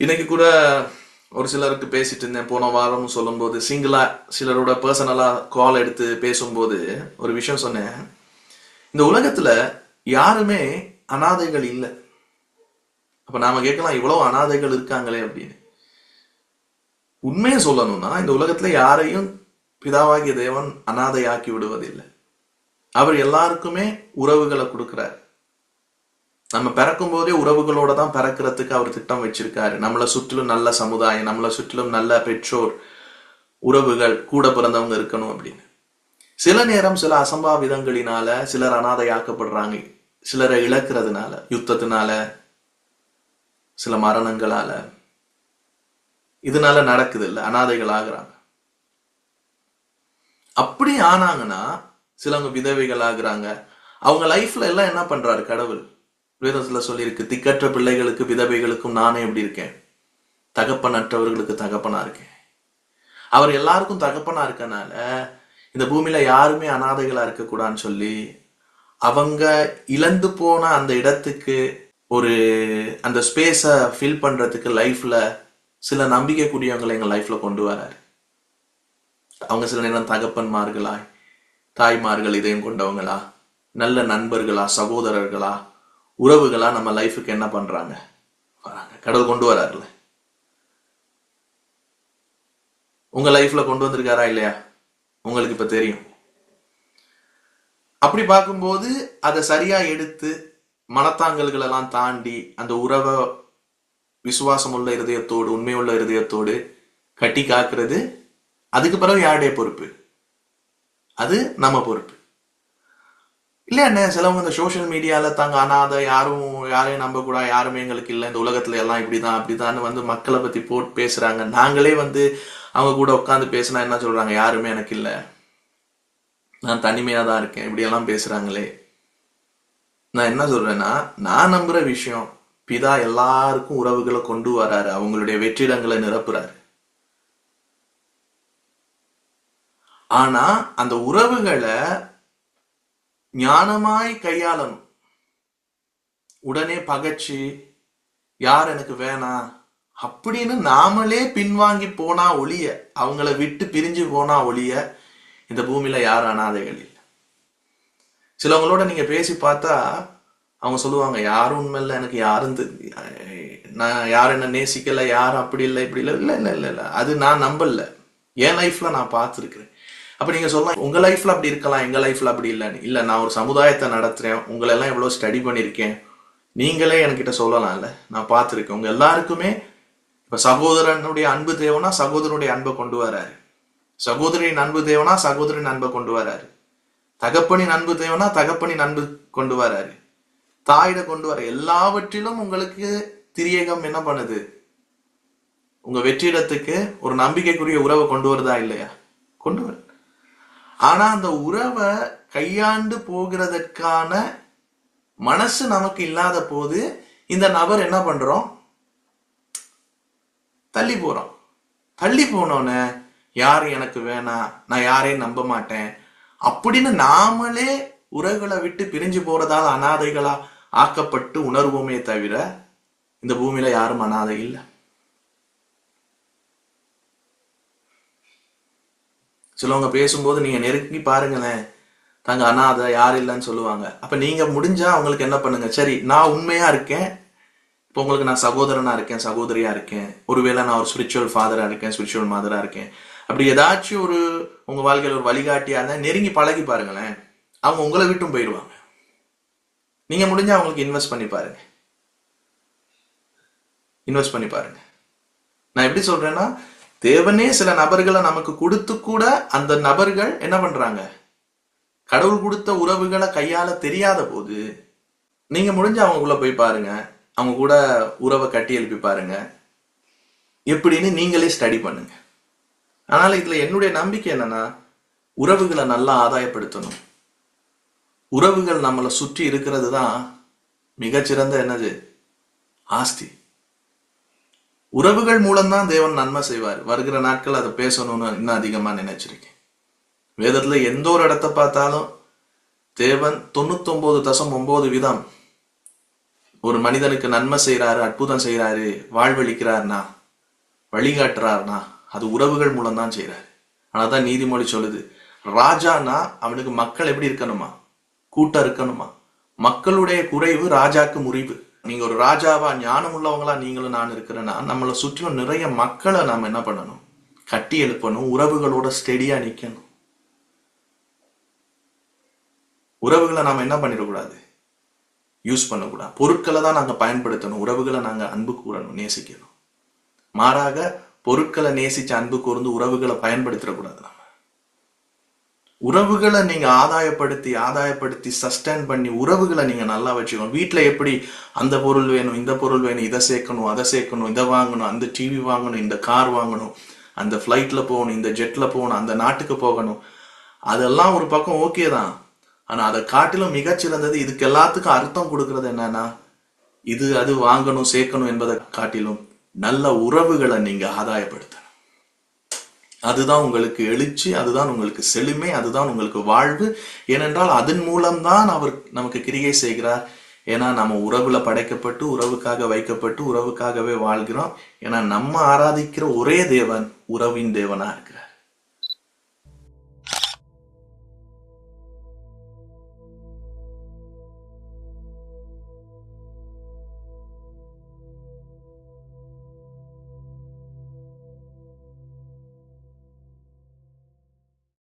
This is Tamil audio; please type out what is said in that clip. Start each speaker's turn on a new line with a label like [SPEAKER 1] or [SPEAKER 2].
[SPEAKER 1] இன்னைக்கு கூட ஒரு சிலருக்கு பேசிட்டு இருந்தேன். போன வாரம் சொல்லும்போது சிங்கிளா சிலரோட பர்சனலா கால் எடுத்து பேசும்போது ஒரு விஷயம் சொன்னேன். இந்த உலகத்துல யாருமே அனாதைகள் இல்லை. அப்ப நாம கேட்கலாம் இவ்வளவு அனாதைகள் இருக்காங்களே அப்படின்னு. உண்மையை சொல்லணும்னா இந்த உலகத்துல யாரையும் பிதாவாகிய தேவன் அனாதையாக்கி விடுவதில்லை. அவர் எல்லாருக்குமே உறவுகளை கொடுக்கிறார். நம்ம பிறக்கும் போதே உறவுகளோட தான் பிறக்கிறதுக்கு அவர் திட்டம் வச்சிருக்காரு. நம்மளை சுற்றிலும் நல்ல சமுதாயம் நம்மளை சுற்றிலும் நல்ல பெற்றோர் உறவுகள் கூட பிறந்தவங்க இருக்கணும் அப்படின்னு. சில நேரம் சில அசம்பாவிதங்களினால சிலர் அனாதையாக்கப்படுறாங்க. சிலரை இழக்கிறதுனால யுத்தத்தினால சில மரணங்களால. இதனால நடக்குது இல்ல அனாதைகள் ஆகுறாங்க. அப்படி ஆனாங்கன்னா சிலவங்க விதவைகள் ஆகுறாங்க. அவங்க லைஃப்ல எல்லாம் என்ன பண்றாரு கடவுள்? வேதத்தில் சொல்லியிருக்கு திக்கற்ற பிள்ளைகளுக்கு விதவைகளுக்கும் நானே எப்படி இருக்கேன்? தகப்பனற்றவர்களுக்கு தகப்பனா இருக்கேன். அவர் எல்லாருக்கும் தகப்பனா இருக்கனால இந்த பூமியில யாருமே அனாதைகளா இருக்கக்கூடாதுன்னு சொல்லி அவங்க இழந்து போன அந்த இடத்துக்கு ஒரு அந்த ஸ்பேஸை ஃபில் பண்றதுக்கு லைஃப்ல சில நம்பிக்கைக்குரியவங்களை எங்கள் லைஃப்பில் கொண்டு வராரு. அவங்க சில நேரம் தகப்பன்மார்களா தாய்மார்கள் இதயம் கொண்டவங்களா நல்ல நண்பர்களா சகோதரர்களா உறவுகளா நம்ம லைஃபுக்கு என்ன பண்றாங்க? வராங்க. கடவுள் கொண்டு வராருல. உங்க லைஃப்ல கொண்டு வந்திருக்காரா இல்லையா? உங்களுக்கு இப்போ தெரியும். அப்படி பார்க்கும்போது அதை சரியா எடுத்து மனத்தாங்கல்களெல்லாம் தாண்டி அந்த உறவை விசுவாசம் உள்ள இருதயத்தோடு உண்மையுள்ள இருதயத்தோடு கட்டி காக்குறது அதுக்கு பிறகு யாருடைய பொறுப்பு? அது நம்ம பொறுப்பு. இல்லை என்ன சிலவங்க இந்த சோஷியல் மீடியாவில் தாங்க அனாத யாரும் யாரையும் நம்ப கூட யாருமே எங்களுக்கு இல்லை. இந்த உலகத்தில் எல்லாம் இப்படி தான் அப்படி தான் வந்து மக்களை பற்றி போட்டு பேசுகிறாங்க நாங்களே வந்து அவங்க கூட உட்காந்து பேசினா என்ன சொல்கிறாங்க யாருமே எனக்கு இல்லை. நான் தனிமையாக தான் இருக்கேன். இப்படியெல்லாம் பேசுகிறாங்களே நான் என்ன சொல்கிறேன்னா நான் நம்புகிற விஷயம் பிதா எல்லாருக்கும் உறவுகளை கொண்டு வராரு. அவங்களுடைய வெற்றிடங்களை நிரப்புறாரு. ஆனா அந்த உறவுகளை ஞானமாய் கையாளணும். உடனே பகைச்சு யார் எனக்கு வேணாம் அப்படின்னு நாமளே பின்வாங்கி போனா ஒளிய அவங்கள விட்டு பிரிஞ்சு போனா ஒளிய இந்த பூமியில யார் அனாதைகள் இல்லை. சிலவங்களோட நீங்க பேசி பார்த்தா அவங்க சொல்லுவாங்க யாரும் உண்மை இல்லை எனக்கு யாரும் நான் யாரும் என்ன நேசிக்கல யாரும் அப்படி இல்லை இப்படி இல்லை. இல்லை இல்லை இல்லை இல்லை. அது நான் நம்பல. என் லைஃப்ல நான் பார்த்துருக்கிறேன். அப்ப நீங்க சொல்லலாம் உங்க லைஃப்ல அப்படி இருக்கலாம் எங்க லைஃப்ல அப்படி இல்லைன்னு. இல்ல நான் ஒரு சமுதாயத்தை நடத்துறேன் உங்களை எல்லாம் எவ்வளவு ஸ்டடி பண்ணியிருக்கேன். நீங்களே என்கிட்ட சொல்லலாம்ல. நான் பார்த்துருக்கேன். உங்க எல்லாருக்குமே இப்ப சகோதரனுடைய அன்பு தேவனா சகோதரனுடைய அன்பை கொண்டு வராரு. சகோதரியின் அன்பு தேவனா சகோதரின் அன்பை கொண்டு வராரு. தகப்பனின் அன்பு தேவனா தகப்பனின் அன்பு கொண்டு வராரு. தாயிட கொண்டு வர எல்லாவற்றிலும் உங்களுக்கு திரியகம் என்ன பண்ணுது? உங்க வெற்றிடத்துக்கு ஒரு நம்பிக்கைக்குரிய உறவை கொண்டு வருதா இல்லையா? கொண்டு வர ஆனா அந்த உறவை கையாண்டு போகிறதற்கான மனசு நமக்கு இல்லாத போது இந்த நபர் என்ன பண்றோம்? தள்ளி போறோம். தள்ளி போனோன்னே யார் எனக்கு வேணாம் நான் யாரையும் நம்ப மாட்டேன். அப்படின்னு நாமளே உறவுகளை விட்டு பிரிஞ்சு போறதால் அனாதைகளா ஆக்கப்பட்டு உணர்வோமே தவிர இந்த பூமியில யாரும் அனாதை இல்லை. சிலவங்க பேசும்போது நீங்கள் நெருங்கி பாருங்களேன். தாங்க அனாதை யார் இல்லைன்னு சொல்லுவாங்க. அப்போ நீங்கள் முடிஞ்சால் அவங்களுக்கு என்ன பண்ணுங்கள் சரி நான் உண்மையாக இருக்கேன். இப்போ உங்களுக்கு நான் சகோதரனாக இருக்கேன் சகோதரியாக இருக்கேன். ஒருவேளை நான் ஒரு ஸ்பிரிச்சுவல் ஃபாதராக இருக்கேன் ஸ்பிரிச்சுவல் மதராக இருக்கேன். அப்படி ஏதாச்சும் ஒரு உங்கள் வாழ்க்கையில் ஒரு வழிகாட்டியாக இருந்தால் நெருங்கி பழகி பாருங்களேன். அவங்க உங்களை விட்டும் போயிடுவாங்க. நீங்கள் முடிஞ்சால் அவங்களுக்கு இன்வெஸ்ட் பண்ணி பாருங்க. இன்வெஸ்ட் பண்ணி பாருங்க. நான் எப்படி சொல்கிறேன்னா தேவனே சில நபர்களை நமக்கு கொடுத்து கூட அந்த நபர்கள் என்ன பண்றாங்க? கடவுள் கொடுத்த உறவுகளை கையாள தெரியாத போது நீங்க முடிஞ்ச அவங்களுக்குள்ள போய் பாருங்க. அவங்க கூட உறவை கட்டி எழுப்பி பாருங்க. எப்படின்னு நீங்களே ஸ்டடி பண்ணுங்க. ஆனால் இதுல என்னுடைய நம்பிக்கை என்னன்னா உறவுகளை நல்லா ஆதாயப்படுத்தணும். உறவுகள் நம்மளை சுற்றி இருக்கிறது தான் மிகச்சிறந்த என்னது? ஆஸ்தி. உறவுகள் மூலம்தான் தேவன் நன்மை செய்வார். வருகிற நாட்கள் அதை பேசணும்னு இன்னும் அதிகமாக நினைச்சிருக்கேன். வேதத்துல எந்த ஒரு இடத்த பார்த்தாலும் தேவன் தொண்ணூத்தொம்போது தசம் ஒம்பது விதம் ஒரு மனிதனுக்கு நன்மை செய்கிறாரு அற்புதம் செய்றாரு வாழ்வழிக்கிறார்னா வழிகாட்டுறாருனா அது உறவுகள் மூலம்தான் செய்கிறாரு ஆனால் தான் நீதிமொழி சொல்லுது ராஜானா அவனுக்கு மக்கள் எப்படி இருக்கணுமா? கூட்டம் இருக்கணுமா? மக்களுடைய குறைவு ராஜாக்கு முறிவு. நீங்க ஒரு ராஜாவா ஞானம் உள்ளவங்களா நீங்களும் நான் இருக்கிறேன்னா நம்மளை சுற்றிலும் நிறைய மக்களை நாம என்ன பண்ணணும்? கட்டி எழுப்பணும் உறவுகளோட ஸ்டெடியா நிக்கணும். உறவுகளை நாம என்ன பண்ணிடக்கூடாது? யூஸ் பண்ணக்கூடாது. பொருட்களை தான் நாங்க பயன்படுத்தணும். உறவுகளை நாங்க அன்பு கூறணும் நேசிக்கணும். மாறாக பொருட்களை நேசிச்சு அன்பு கூர்ந்து உறவுகளை பயன்படுத்திடக்கூடாது நம்ம உறவுகளை நீங்கள் ஆதாயப்படுத்தி ஆதாயப்படுத்தி சஸ்டைன் பண்ணி உறவுகளை நீங்கள் நல்லா வச்சுக்கணும். வீட்டில் எப்படி அந்த பொருள் வேணும் இந்த பொருள் வேணும் இதை சேர்க்கணும் அதை சேர்க்கணும் இதை வாங்கணும் அந்த டிவி வாங்கணும் இந்த கார் வாங்கணும் அந்த ஃப்ளைட்டில் போகணும் இந்த ஜெட்டில் போகணும் அந்த நாட்டுக்கு போகணும். அதெல்லாம் ஒரு பக்கம் ஓகே தான். ஆனால் அதை காட்டிலும் மிகச்சிறந்தது இதுக்கு எல்லாத்துக்கும் அர்த்தம் கொடுக்கறது என்னன்னா இது அது வாங்கணும் சேர்க்கணும் என்பதை காட்டிலும் நல்ல உறவுகளை நீங்கள் ஆதாயப்படுத்தணும். அதுதான் உங்களுக்கு எழுச்சி அதுதான் உங்களுக்கு செழுமை அதுதான் உங்களுக்கு வாழ்வு. ஏனென்றால் அதன் மூலம்தான் அவர் நமக்கு கிரியை செய்கிறார். ஏன்னா நம்ம உறவுல படைக்கப்பட்டு உறவுக்காக வைக்கப்பட்டு உறவுக்காகவே வாழ்கிறோம். ஏன்னா நம்ம ஆராதிக்கிற ஒரே தேவன் உறவின் தேவனா இருக்கிறார்.